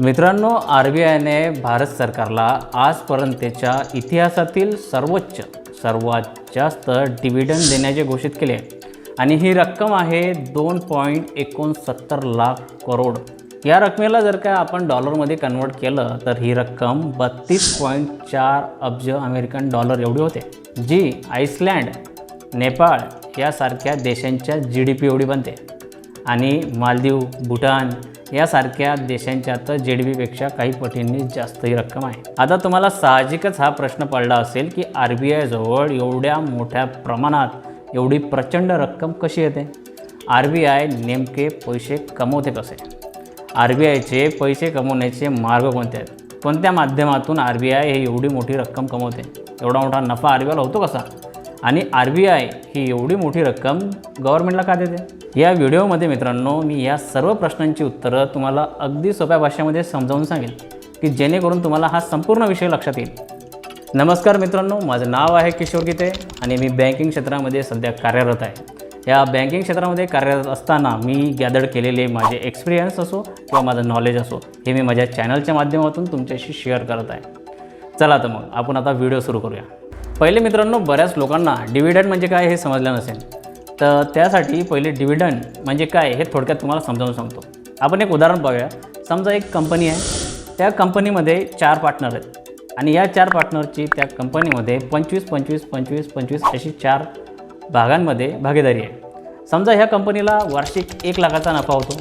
मित्रांनो R B आयने Bharat सरकारला आजपर्यंतच्या इतिहासातील सर्वोच्च सर्वात जास्त डिव्हिडंड देण्याचे घोषित केले. आणि ही रक्कम आहे दोन पॉईंट एकोणसत्तर लाख करोड. या रकमेला जर का आपण डॉलरमध्ये कन्वर्ट केलं तर ही रक्कम बत्तीस पॉईंट चार अब्ज अमेरिकन डॉलर एवढी होते जी आईसलँड नेपाळ यासारख्या देशांच्या जी डी पी एवढी बनते. आणि मालदीव भूटान यासारख्या देशांच्या तर जे डी बीपेक्षा काही पटींनी जास्त ही रक्कम आहे. आता तुम्हाला साहजिकच हा प्रश्न पडला असेल की आर बी आयजवळ एवढ्या मोठ्या प्रमाणात एवढी प्रचंड रक्कम कशी येते? आर बी आय नेमके पैसे कमवते कसे? आर बी आयचे पैसे कमवण्याचे मार्ग कोणते आहेत? कोणत्या माध्यमातून आर बी आय हे एवढी मोठी रक्कम कमवते? एवढा मोठा नफा आर बी आयला होतो कसा? आणि आर बी आय ही एवढी मोठी रक्कम गव्हर्नमेंटला का देते? या व्हिडिओमध्ये मित्रांनो मी या सर्व प्रश्नांची उत्तरं तुम्हाला अगदी सोप्या भाषेमध्ये समजावून सांगेल की जेणेकरून तुम्हाला हा संपूर्ण विषय लक्षात येईल. नमस्कार मित्रांनो माझं नाव आहे किशोर गीते आणि मी बँकिंग क्षेत्रामध्ये सध्या कार्यरत आहे. या बँकिंग क्षेत्रामध्ये कार्यरत असताना मी गॅदर केलेले माझे एक्सपिरियन्स असो किंवा माझं नॉलेज असो हे मी माझ्या चॅनलच्या माध्यमातून तुमच्याशी शेअर करत आहे. चला तर मग आपण आता व्हिडिओ सुरू करूया. पहिले मित्रांनो बऱ्याच लोकांना डिव्हिडंड म्हणजे काय हे समजलं नसेल. तर त्यासाठी पहिले डिव्हिडंड म्हणजे काय हे थोडक्यात तुम्हाला समजावून सांगतो. आपण एक उदाहरण पाहूया समजा एक कंपनी आहे. त्या कंपनीमध्ये चार पार्टनर आहेत. आणि या चार पार्टनरची त्या कंपनीमध्ये पंचवीस पंचवीस पंचवीस पंचवीस अशी चार भागांमध्ये भागीदारी आहे. समजा ह्या कंपनीला वार्षिक एक लाखाचा नफा होतो.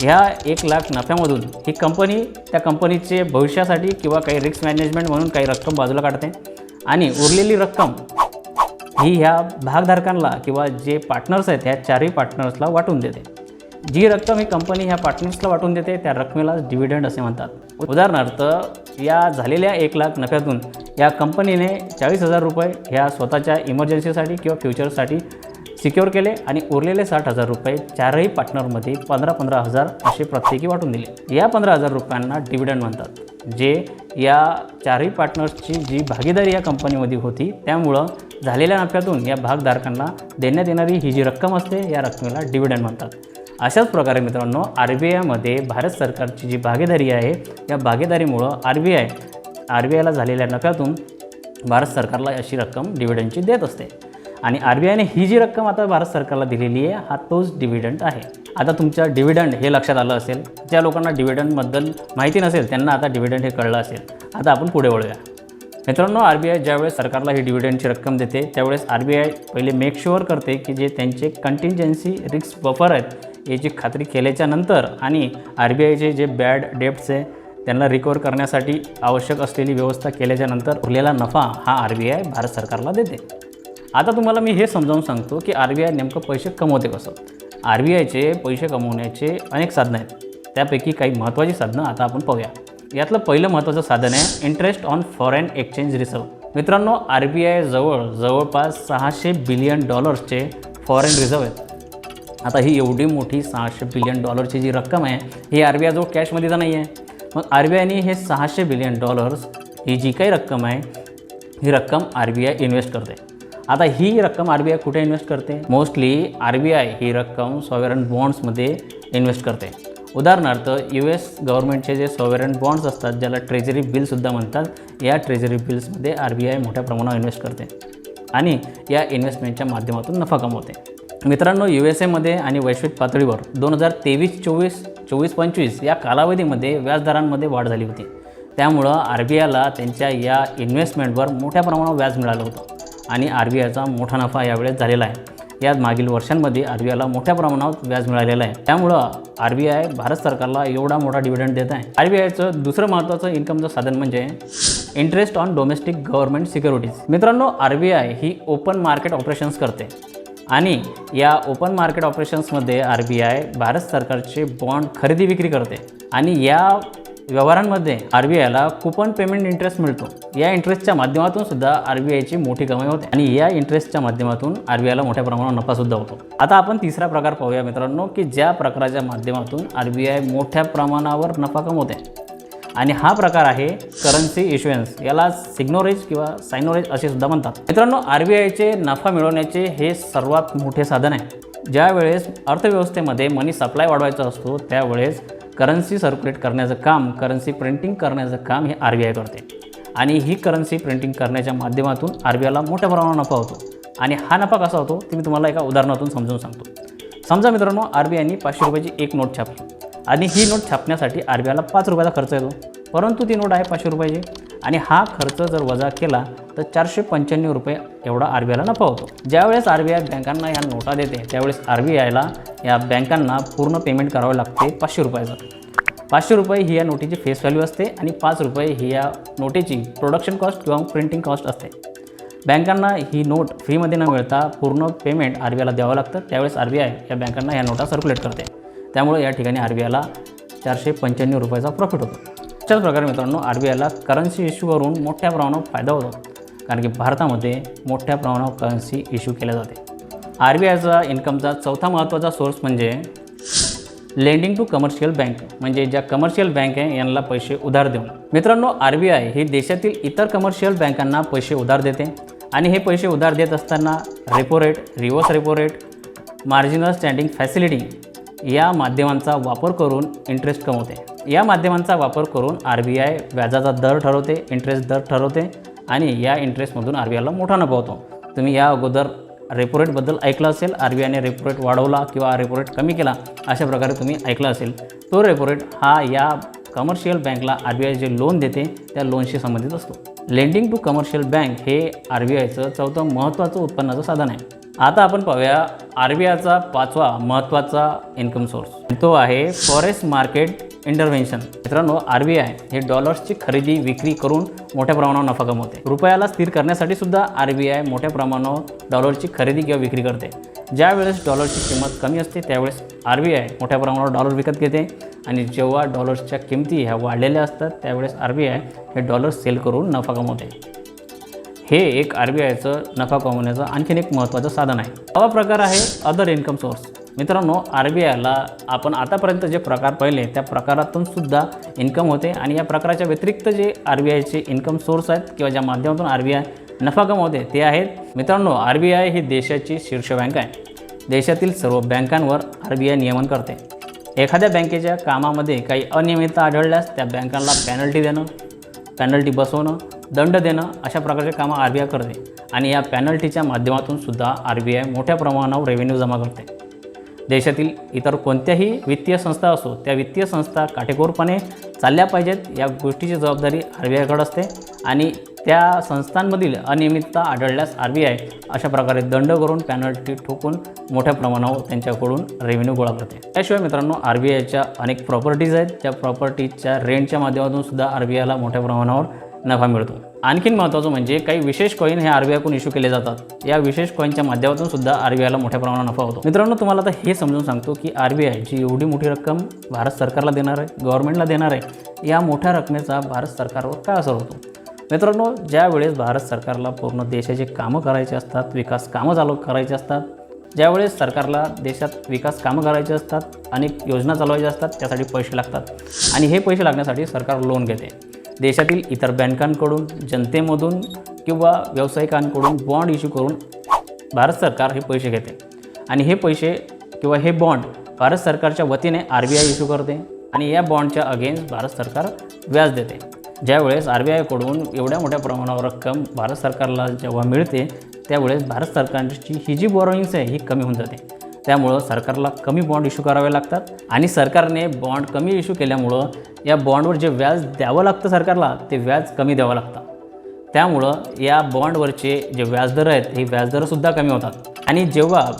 ह्या एक लाख नफ्यामधून ही कंपनी त्या कंपनीचे भविष्यासाठी किंवा काही रिस्क मॅनेजमेंट म्हणून काही रक्कम बाजूला काढते. आणि उरलेली रक्कम ही ह्या भागधारकांना किंवा जे पार्टनर्स आहेत ह्या चारही पार्टनर्सला वाटून देते. जी रक्कम ही कंपनी ह्या पार्टनर्सला वाटून देते त्या रकमेला डिव्हिडंड असे म्हणतात. उदाहरणार्थ या झालेल्या एक लाख नफ्यातून या कंपनीने चाळीस हजार रुपये ह्या स्वतःच्या इमर्जन्सीसाठी किंवा फ्युचरसाठी सिक्युअर केले आणि उरलेले साठ हजार रुपये चारही पार्टनरमध्ये पंधरा पंधरा हजार असे प्रत्येकी वाटून दिले. या पंधरा हजार रुपयांना डिव्हिडंड म्हणतात. जे या चारही पार्टनर्सची जी भागीदारी या कंपनीमध्ये होती त्यामुळं झालेल्या नफ्यातून या भागधारकांना देण्यात येणारी ही जी रक्कम असते या रकमेला डिव्हिडंड म्हणतात. अशाच प्रकारे मित्रांनो आर बी आयमध्ये भारत सरकारची जी भागीदारी आहे या भागीदारीमुळं R B I R B आयला झालेल्या नफ्यातून भारत सरकारला अशी रक्कम डिव्हिडंडची देत असते. आणि आर बी आयने ही जी रक्कम आता भारत सरकारला दिलेली आहे हा तोच डिव्हिडंड आहे. आता तुमच्या डिव्हिडंड हे लक्षात आलं असेल ज्या लोकांना डिव्हिडंडबद्दल माहिती नसेल त्यांना आता डिव्हिडंड हे कळलं असेल. आता आपण पुढे वळूया. मित्रांनो आर बी आय ज्यावेळेस सरकारला ही डिव्हिडंडची रक्कम देते त्यावेळेस आर बी आय पहिले मेक शुअर करते की जे त्यांचे कंटिंजन्सी रिस्क बफर आहेत याची खात्री केल्याच्यानंतर आणि आर बी आयचे जे बॅड डेप्ट्स आहे त्यांना रिकवर करण्यासाठी आवश्यक असलेली व्यवस्था केल्याच्यानंतर उरलेला नफा हा आर बी आय भारत सरकारला देते. आता तुम्हाला मी हे समजावून सांगतो की आर बी आय नेमकं पैसे कमवते कसं? आर बी आयचे पैसे कमवण्याचे अनेक साधनं आहेत. त्यापैकी काही महत्त्वाची साधनं आता आपण पाहूया. यातलं पहिलं महत्त्वाचं साधन आहे interest on foreign exchange reserve मित्रांनो आर बी आयजवळ जवळपास सहाशे बिलियन डॉलर्सचे फॉरेन रिझर्व आहेत. आता ही एवढी मोठी सहाशे बिलियन डॉलरची जी रक्कम आहे ही आर बी आयजवळ कॅशमध्ये तर नाही आहे मग आर बी आयने हे सहाशे बिलियन डॉलर्स ही जी काही रक्कम आहे ही रक्कम आर बी आय इन्व्हेस्ट करते. आता ही रक्कम आर बी आय कुठे इन्व्हेस्ट करते? मोस्टली आर बी आय ही रक्कम सॉवेरन बॉन्ड्समध्ये इन्व्हेस्ट करते. उदाहरणार्थ यू एस गव्हर्नमेंटचे जे सॉवेरन बॉन्ड्स असतात ज्याला ट्रेझरी बिलसुद्धा म्हणतात या ट्रेझरी बिल्समध्ये आर बी आय मोठ्या प्रमाणावर इन्व्हेस्ट करते आणि या इन्व्हेस्टमेंटच्या माध्यमातून नफा कमवते. मित्रांनो यू एस एमध्ये आणि वैश्विक पातळीवर दोन हजार तेवीस चोवीस चोवीस पंचवीस या कालावधीमध्ये व्याजदरांमध्ये वाढ झाली होती. त्यामुळं आर बी आयला त्यांच्या या इन्व्हेस्टमेंटवर मोठ्या प्रमाणावर व्याज मिळालं होतं आणि आर बी आयचा मोठा नफा यावेळेस झालेला आहे. यात मागील वर्षांमध्ये आर बी आयला मोठ्या प्रमाणात व्याज मिळालेलं आहे. त्यामुळं आर बी आय भारत सरकारला एवढा मोठा डिव्हिडंड देत आहे. आर बी आयचं दुसरं महत्त्वाचं इन्कमचं साधन म्हणजे interest on domestic government securities मित्रांनो आर बी आय ही ओपन मार्केट ऑपरेशन्स करते. आणि या ओपन मार्केट ऑपरेशन्समध्ये आर बी आय भारत सरकारचे बॉन्ड खरेदी विक्री करते. आणि या व्यवहारांमध्ये आर बी आयला कुपन पेमेंट इंटरेस्ट मिळतो. या इंटरेस्टच्या माध्यमातून सुद्धा आर बी आयची मोठी कमाई होते आणि या इंटरेस्टच्या माध्यमातून आर बी आयला मोठ्या प्रमाणावर नफासुद्धा होतो. आता आपण तिसरा प्रकार पाहूया मित्रांनो की ज्या प्रकाराच्या माध्यमातून आर बी आय मोठ्या प्रमाणावर नफा कमवते. आणि हा प्रकार आहे करन्सी इश्युएन्स याला सिग्नोरेज किंवा सायनोरेज असे सुद्धा म्हणतात. मित्रांनो आर बी आयचे नफा मिळवण्याचे हे सर्वात मोठे साधन आहे. ज्यावेळेस अर्थव्यवस्थेमध्ये मनी सप्लाय वाढवायचा असतो त्यावेळेस करन्सी सर्क्युलेट करण्याचं काम करन्सी प्रिंटिंग करण्याचं काम हे आर बी आय करते. आणि ही करन्सी प्रिंटिंग करण्याच्या माध्यमातून आर बी आयला मोठ्या प्रमाणावर नफा होतो. आणि हा नफा कसा होतो? ते मी तुम्हाला एका उदाहरणातून समजून सांगतो. समजा मित्रांनो आर बी आयनी पाचशे रुपयाची एक नोट छापली. आणि ही नोट छापण्यासाठी आर बी आयला पाच रुपयाचा खर्च येतो. परंतु ती नोट आहे पाचशे रुपयाची. आणि हा खर्च जर वजा केला तर चारशे पंच्याण्णव रुपये एवढा आर बी आयला नफा होतो. ज्यावेळेस आर बी आय बँकांना ह्या नोटा देते त्यावेळेस आर बी आयला या बँकांना पूर्ण पेमेंट करावं लागते पाचशे रुपयाचं. पाचशे रुपये ही या नोटीची फेस व्हॅल्यू असते आणि पाच रुपये ही या नोटेची प्रोडक्शन कॉस्ट किंवा प्रिंटिंग कॉस्ट असते. बँकांना ही नोट फ्रीमध्ये न मिळता पूर्ण पेमेंट आर बी आयला द्यावं लागतं. त्यावेळेस आर बी आय या बँकांना ह्या नोटा सर्क्युलेट करते. त्यामुळे या ठिकाणी आर बी आयला चारशे पंच्याण्णव रुपयाचा प्रॉफिट होतो. अशाच प्रकारे मित्रांनो आर बी आयला करन्सी इश्यू करून मोठ्या प्रमाणात फायदा होतो. कारण की भारतामध्ये मोठ्या प्रमाणावर करन्सी इश्यू केल्या जाते. आर बी आयचा इन्कमचा चौथा महत्त्वाचा सोर्स म्हणजे लेंडिंग टू कमर्शियल बँक म्हणजे ज्या कमर्शियल बँक आहे यांना पैसे उधार देऊन. मित्रांनो आर बी आय ही देशातील इतर कमर्शियल बँकांना पैसे उधार देते. आणि हे पैसे उधार देत असताना repo rate reverse repo rate marginal standing facility या माध्यमांचा वापर करून इंटरेस्ट कमवते. या माध्यमांचा वापर करून आर बी आय व्याजाचा दर ठरवते इंटरेस्ट दर ठरवते. आणि या इंटरेस्टमधून आर बी आयला मोठा नफा होतो. तुम्ही या अगोदर रेपो रेटबद्दल ऐकलं असेल आर बी आयने रेपो रेट वाढवला किंवा रेपो रेट कमी केला अशा प्रकारे तुम्ही ऐकलं असेल. तो रेपो रेट हा या कमर्शियल बँकला आर बी आय जे लोन देते त्या लोनशी संबंधित असतो. लेंडिंग टू कमर्शियल बँक हे आर बी आयचं चौथं महत्त्वाचं उत्पन्नाचं साधन आहे. आता आपण पाहूया आर बी आयचा पाचवा महत्त्वाचा इन्कम सोर्स तो आहे फॉरेस्ट मार्केट इंटरव्हेन्शन मित्रांनो आर बी आय हे डॉलर्सची खरेदी विक्री करून मोठ्या प्रमाणावर नफा कमवते. रुपयाला स्थिर करण्यासाठी सुद्धा आर बी आय मोठ्या प्रमाणावर डॉलरची खरेदी किंवा विक्री करते. ज्यावेळेस डॉलरची किंमत कमी असते त्यावेळेस आर बी आय मोठ्या प्रमाणावर डॉलर विकत घेते. आणि जेव्हा डॉलर्सच्या किमती ह्या वाढलेल्या असतात त्यावेळेस आर बी आय हे डॉलर सेल करून नफा कमवते. हे एक आर बी आयचं नफा कमवण्याचं आणखीन एक महत्त्वाचं साधन आहे. हवा प्रकार आहे अदर इन्कम सोर्स मित्रांनो आर बी आयला आपण आतापर्यंत जे प्रकार पाहिले त्या प्रकारातून सुद्धा इन्कम होते आणि या प्रकाराच्या व्यतिरिक्त जे आर बी आयचे इन्कम सोर्स आहेत किंवा ज्या माध्यमातून आर बी आय नफा कमवते ते आहेत. मित्रांनो आर बी आय ही देशाची शीर्ष बँक आहे. देशातील सर्व बँकांवर आर बी आय नियमन करते. एखाद्या बँकेच्या कामामध्ये काही अनियमितता आढळल्यास त्या बँकांना पॅनल्टी देणं पॅनल्टी बसवणं दंड देणं अशा प्रकारचे कामं आर बी आय करते. आणि या पॅनल्टीच्या माध्यमातून सुद्धा आर बी आय मोठ्या प्रमाणावर रेव्हेन्यू जमा करते. देशातील इतर कोणत्याही वित्तीय संस्था असो त्या वित्तीय संस्था काटेकोरपणे चालल्या पाहिजेत या गोष्टीची जबाबदारी आर बी आयकडे असते आणि त्या संस्थांमधील अनियमितता आढळल्यास आर बी आय अशा प्रकारे दंड करून पॅनल्टी ठोकून मोठ्या प्रमाणावर त्यांच्याकडून रेव्हेन्यू गोळा करते. त्याशिवाय मित्रांनो आर बी आयच्या अनेक प्रॉपर्टीज आहेत. त्या प्रॉपर्टीजच्या रेंटच्या माध्यमातून सुद्धा आर बी आयला मोठ्या प्रमाणावर नफा मिळतो. आणखीन महत्त्वाचं म्हणजे काही विशेष कॉईन हे आर बी आयकडून इश्यू केले जातात. या विशेष कॉईनच्या माध्यमातून सुद्धा आर बी आयला मोठ्या प्रमाणात नफा होतो. मित्रांनो तुम्हाला आता हे समजून सांगतो की आर बी आय जी एवढी मोठी रक्कम भारत सरकारला देणार आहे गव्हर्नमेंटला देणार आहे या मोठ्या रकमेचा भारत सरकारवर काय असर होतो? मित्रांनो ज्यावेळेस भारत सरकारला पूर्ण देशाचे कामं करायचे असतात विकास कामं चालू करायचे असतात ज्यावेळेस सरकारला देशात विकास कामं करायचे असतात अनेक योजना चालवायच्या असतात त्यासाठी पैसे लागतात. आणि हे पैसे लागण्यासाठी सरकार लोन घेते. देशातील इतर बँकांकडून जनतेमधून किंवा व्यावसायिकांकडून बॉन्ड इश्यू करून भारत सरकार हे पैसे घेते. आणि हे पैसे किंवा हे बॉन्ड भारत सरकारच्या वतीने आर बी आय इश्यू करते आणि या बॉन्डच्या अगेन्स्ट भारत सरकार व्याज देते. ज्यावेळेस आर बी आयकडून एवढ्या मोठ्या प्रमाणावर रक्कम भारत सरकारला जेव्हा मिळते त्यावेळेस भारत सरकारची ही जी बोरोईंग्स आहे ही कमी होऊन जाते. त्यामुळं सरकारला कमी बॉन्ड इश्यू करावे लागतात. आणि सरकारने बॉन्ड कमी इश्यू केल्यामुळं या बॉन्डवर जे व्याज द्यावं लागतं सरकारला ते व्याज कमी द्यावं लागतं. त्यामुळं या बॉन्डवरचे जे व्याजदर आहेत हे व्याजदरसुद्धा कमी होतात. आणि जेव्हा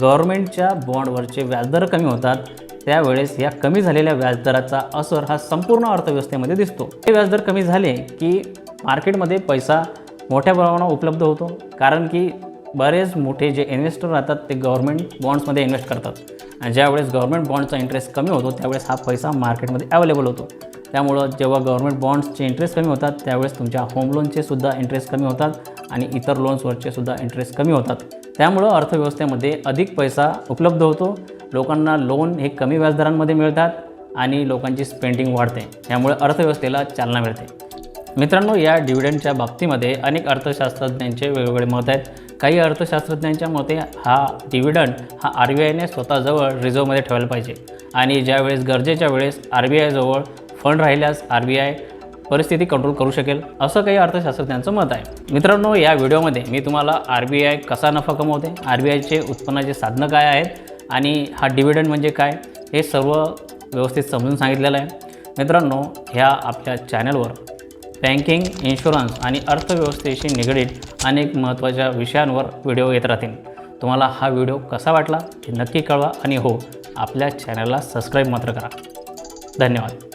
गव्हर्मेंटच्या बॉन्डवरचे व्याजदर कमी होतात त्यावेळेस या कमी झालेल्या व्याजदराचा असर हा संपूर्ण अर्थव्यवस्थेमध्ये दिसतो. हे व्याजदर कमी झाले की मार्केटमध्ये पैसा मोठ्या प्रमाणावर उपलब्ध होतो. कारण की बरेच मोठे जे इन्व्हेस्टर राहतात ते गव्हर्मेंट बॉन्ड्समध्ये इन्व्हेस्ट करतात. आणि ज्यावेळेस गव्हर्मेंट बॉन्डचा इंटरेस्ट कमी होतो त्यावेळेस हा पैसा मार्केटमध्ये अवेलेबल होतो. त्यामुळं जेव्हा गव्हर्मेंट बॉन्ड्सचे इंटरेस्ट कमी होतात त्यावेळेस तुमच्या होम लोनचे सुद्धा इंटरेस्ट कमी होतात आणि इतर लोन्सवरचे सुद्धा इंटरेस्ट कमी होतात. त्यामुळं अर्थव्यवस्थेमध्ये अधिक पैसा उपलब्ध होतो. लोकांना लोन हे कमी व्याजदरांमध्ये मिळतात आणि लोकांची स्पेंडिंग वाढते. त्यामुळे अर्थव्यवस्थेला चालना मिळते. मित्रांनो या डिव्हिडंडच्या बाबतीमध्ये अनेक अर्थशास्त्रज्ञांचे वेगवेगळे मत आहेत. काही अर्थशास्त्रज्ञांच्या मते हा डिव्हिडंड हा आर बी आयने स्वतःजवळ रिझर्वमध्ये ठेवायला पाहिजे. आणि ज्यावेळेस गरजेच्या वेळेस आर बी आयजवळ फंड राहिल्यास आर बी आय परिस्थिती कंट्रोल करू शकेल असं काही अर्थशास्त्रज्ञांचं मत आहे. मित्रांनो या व्हिडिओमध्ये मी तुम्हाला आर बी आय कसा नफा कमवते आर बी आयचे उत्पन्नाचे साधनं काय आहेत आणि हा डिव्हिडंड म्हणजे काय हे सर्व व्यवस्थित समजून सांगितलेलं आहे. मित्रांनो ह्या आपल्या चॅनलवर बँकिंग इन्शुरन्स आणि अर्थव्यवस्थेशी निगडीत अनेक महत्त्वाच्या विषयांवर व्हिडिओ येत राहतील. तुम्हाला हा व्हिडिओ कसा वाटला हे नक्की कळवा आणि हो आपल्या चॅनलला सबस्क्राईब मात्र करा. धन्यवाद.